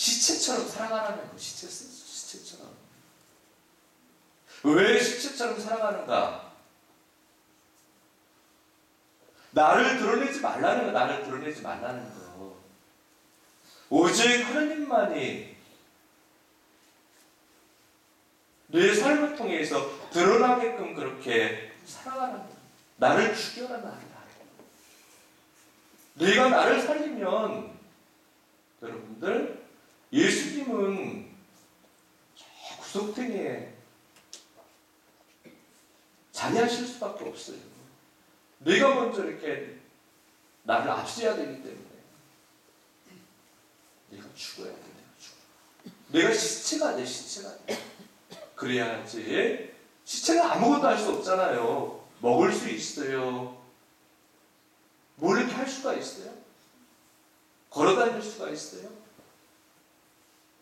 시체처럼 살아가라는 거, 시체, 시체처럼. 왜 시체처럼 살아가는가? 나를 드러내지 말라는 거, 나를 드러내지 말라는 거. 오직 하나님만이 내 삶을 통해서 드러나게끔 그렇게 살아가는 거. 나를 죽여라, 나를. 네가 나를 살리면 여러분들 예수님은 저 구석탱이에 자리하실 수밖에 없어요. 내가 먼저 이렇게 나를 앞서야 되기 때문에 내가 죽어야 돼. 내가 죽어. 내가 시체가 돼. 시체가 돼. 그래야지 시체가 아무것도 할 수 없잖아요. 먹을 수 있어요. 뭘 이렇게 할 수가 있어요? 걸어 다닐 수가 있어요?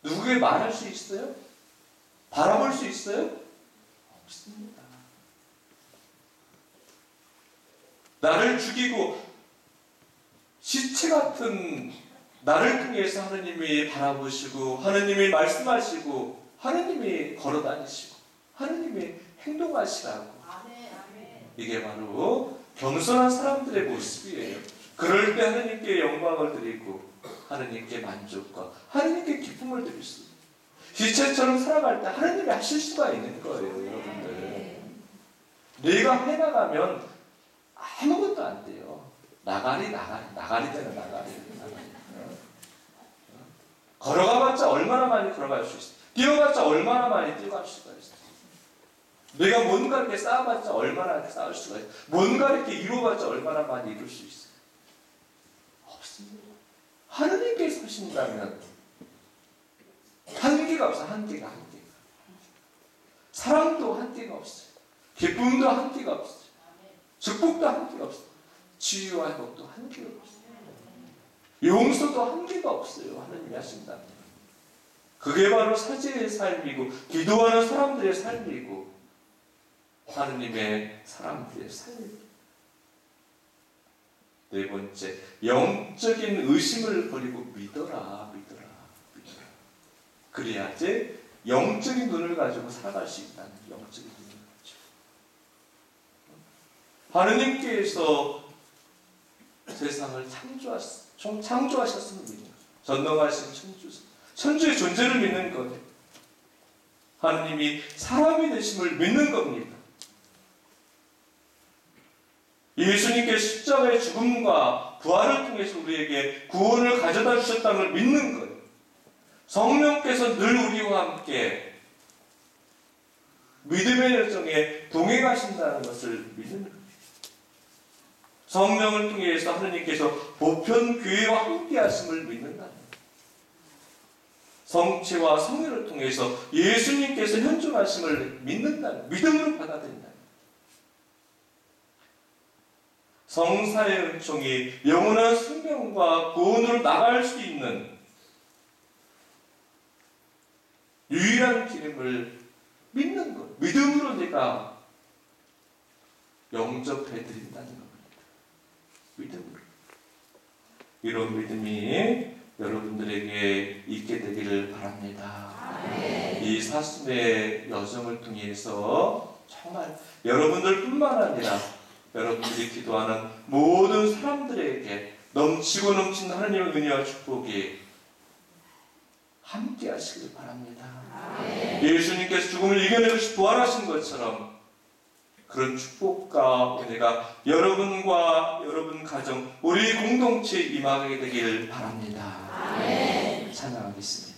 누구에게 말할 수 있어요? 바라볼 수 있어요? 없습니다. 나를 죽이고 시체 같은 나를 통해서 하느님이 바라보시고 하느님이 말씀하시고 하느님이 걸어 다니시고 하느님이 행동하시라고 이게 바로 겸손한 사람들의 모습이에요. 그럴 때 하느님께 영광을 드리고 하느님께 만족과 하느님께 기쁨을 드릴 수. 시체처럼 살아갈 때 하느님이 하실 수가 있는 거예요, 여러분들. 내가 해나가면 아무것도 안 돼요. 나가리, 나가리, 나가리 되는 나가리. 나가리. 걸어가봤자 얼마나 많이 걸어갈 수 있어요. 뛰어봤자 얼마나 많이 뛰어갈 수가 있어요. 내가 뭔가 이렇게 쌓아봤자 얼마나 이렇게 쌓을 수가 있어요. 뭔가 이렇게 이루어봤자 얼마나 많이 이룰 수 있어요. 없습니다. 하느님께서 하신다면 한계가 없어 한계가 한계가. 사랑도 한계가 없어요. 기쁨도 한계가 없어요. 축복도 한계가 없어요. 치유와 회복도 한계가 없어요. 용서도 한계가 없어요. 하느님이 하신다면. 그게 바로 사제의 삶이고 기도하는 사람들의 삶이고 하느님의 사람들의 삶입니다. 네 번째, 영적인 의심을 버리고 믿어라, 믿어라, 믿어라. 그래야지 영적인 눈을 가지고 살아갈 수 있다는 영적인 눈을 가지고. 하느님께서 세상을 창조하셨, 창조하셨음을 믿는 전능하신 천주, 천주의 존재를 믿는 거예요. 하느님이 사람이 되심을 믿는 겁니다. 예수님께 십자가의 죽음과 부활을 통해서 우리에게 구원을 가져다 주셨다는 걸 믿는 거예요. 성령께서 늘 우리와 함께 믿음의 열정에 동행하신다는 것을 믿는 거예요. 성령을 통해서 하느님께서 보편 교회와 함께 하심을 거예요. 성체와 성회를 통해서 예수님께서 현존하심을 믿는다는 믿음으로 받아들인다. 성사의 은총이 영원한 생명과 구원으로 나갈 수 있는 유일한 기름을 믿는 것. 믿음으로 내가 영접해 드린다는 겁니다. 믿음으로. 이런 믿음이 여러분들에게 있게 되기를 바랍니다. 이 사슴의 여정을 통해서 정말 여러분들뿐만 아니라 여러분들이 기도하는 모든 사람들에게 넘치고 넘치는 하나님의 은혜와 축복이 함께 하시길 바랍니다. 예수님께서 죽음을 이겨내고 부활하신 것처럼 그런 축복과 은혜가 여러분과 여러분 가정, 우리 공동체에 임하게 되기를 바랍니다. 찬양하겠습니다.